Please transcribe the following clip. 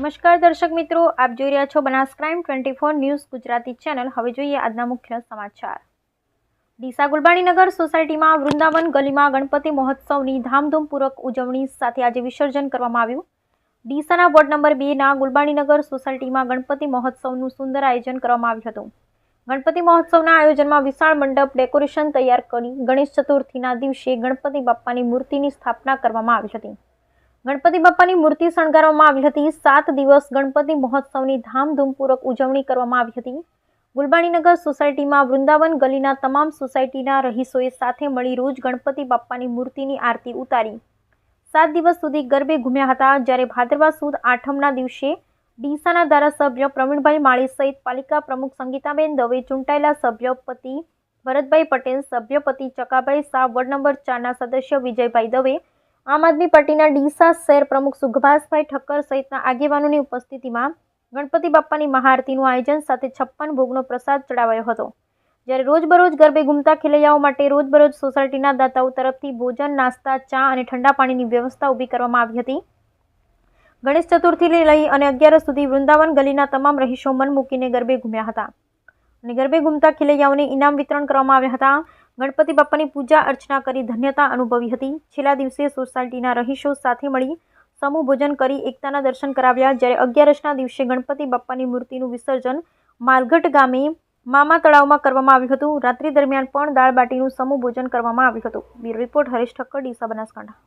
નમસ્કાર દર્શક મિત્રો, આપ જોઈ રહ્યા છો Banas crime twenty four news Gujarati channel. હવે જોઈએ આજના મુખ્ય સમાચાર. ડીસા ગુલબાણીનગર સોસાયટીમાં વૃંદાવન ગલીમાં ગણપતિ મહોત્સવની ધામધૂમપૂર્વક ઉજવણી સાથે આજે વિસર્જન કરવામાં આવ્યું. ડીસાના વોર્ડ નંબર બેના ગુલબાણીનગર સોસાયટીમાં ગણપતિ મહોત્સવનું સુંદર આયોજન કરવામાં આવ્યું હતું. ગણપતિ મહોત્સવના આયોજનમાં વિશાળ મંડપ ડેકોરેશન તૈયાર કરી ગણેશ ચતુર્થીના દિવસે ગણપતિ બાપ્પાની મૂર્તિની સ્થાપના કરવામાં આવી હતી. ગણપતિ બાપ્પાની મૂર્તિ શણગારવામાં આવી હતી. સાત દિવસ ગણપતિ મહોત્સવની ધામધૂમપૂર્વક ઉજવણી કરવામાં આવી હતી. ગુલબાણીનગર સોસાયટીમાં વૃંદાવન ગલીના તમામ સોસાયટીના રહીશોએ સાથે મળી રોજ ગણપતિ બાપ્પાની મૂર્તિની આરતી ઉતારી. સાત દિવસ સુધી ગરબે ઘૂમ્યા હતા. જ્યારે ભાદરવા સુદ આઠમના દિવસે ડીસાના ધારાસભ્ય પ્રવીણભાઈ માળી સહિત પાલિકા પ્રમુખ સંગીતાબેન દવે ચૂંટાયેલા સભ્યપતિ ભરતભાઈ પટેલ સભ્યપતિ ચકાભાઈ શાહ, વોર્ડ નંબર ચારના સદસ્ય વિજયભાઈ દવે આમ આદમી પાર્ટીના ડીસા શહેર પ્રમુખ સુખભાસભાઈ ઠક્કર સહિતના આગેવાનોની ઉપસ્થિતિમાં ગણપતિ બાપ્પાની મહાઆરતીનું આયોજન સાથે છપ્પન ભોગનો પ્રસાદ ચડાવાયો હતો. જ્યારે રોજબરોજ ગરબે ઘૂમતા ખેલૈયાઓ માટે રોજબરોજ સોસાયટીના દાતાઓ તરફથી ભોજન, નાસ્તા, ચા અને ઠંડા પાણીની વ્યવસ્થા ઊભી કરવામાં આવી હતી. ગણેશ ચતુર્થીથી લઈ અને અગિયારસ સુધી વૃંદાવન ગલીના તમામ રહીશો મન મૂકીને ગરબે ઘૂમ્યા હતા. અને ગરબે ઘૂમતા ખેલૈયાઓને ઇનામ વિતરણ કરવામાં આવ્યા હતા. ગણપતિ બાપ્પાની પૂજા અર્ચના કરી ધન્યતા અનુભવી હતી. છેલ્લા દિવસે સોસાયટીના રહીશો સાથે મળી સમૂહ ભોજન કરી એકતાના દર્શન કરાવ્યા. જ્યારે અગિયારસના દિવસે ગણપતિ બાપ્પાની મૂર્તિનું વિસર્જન માલઘટ ગામે મામા તળાવમાં કરવામાં આવ્યું હતું. રાત્રિ દરમિયાન પણ દાળ બાટીનું સમૂહ ભોજન કરવામાં આવ્યું હતું. Bureau report Haresh Thakkar, Deesa Banaskantha.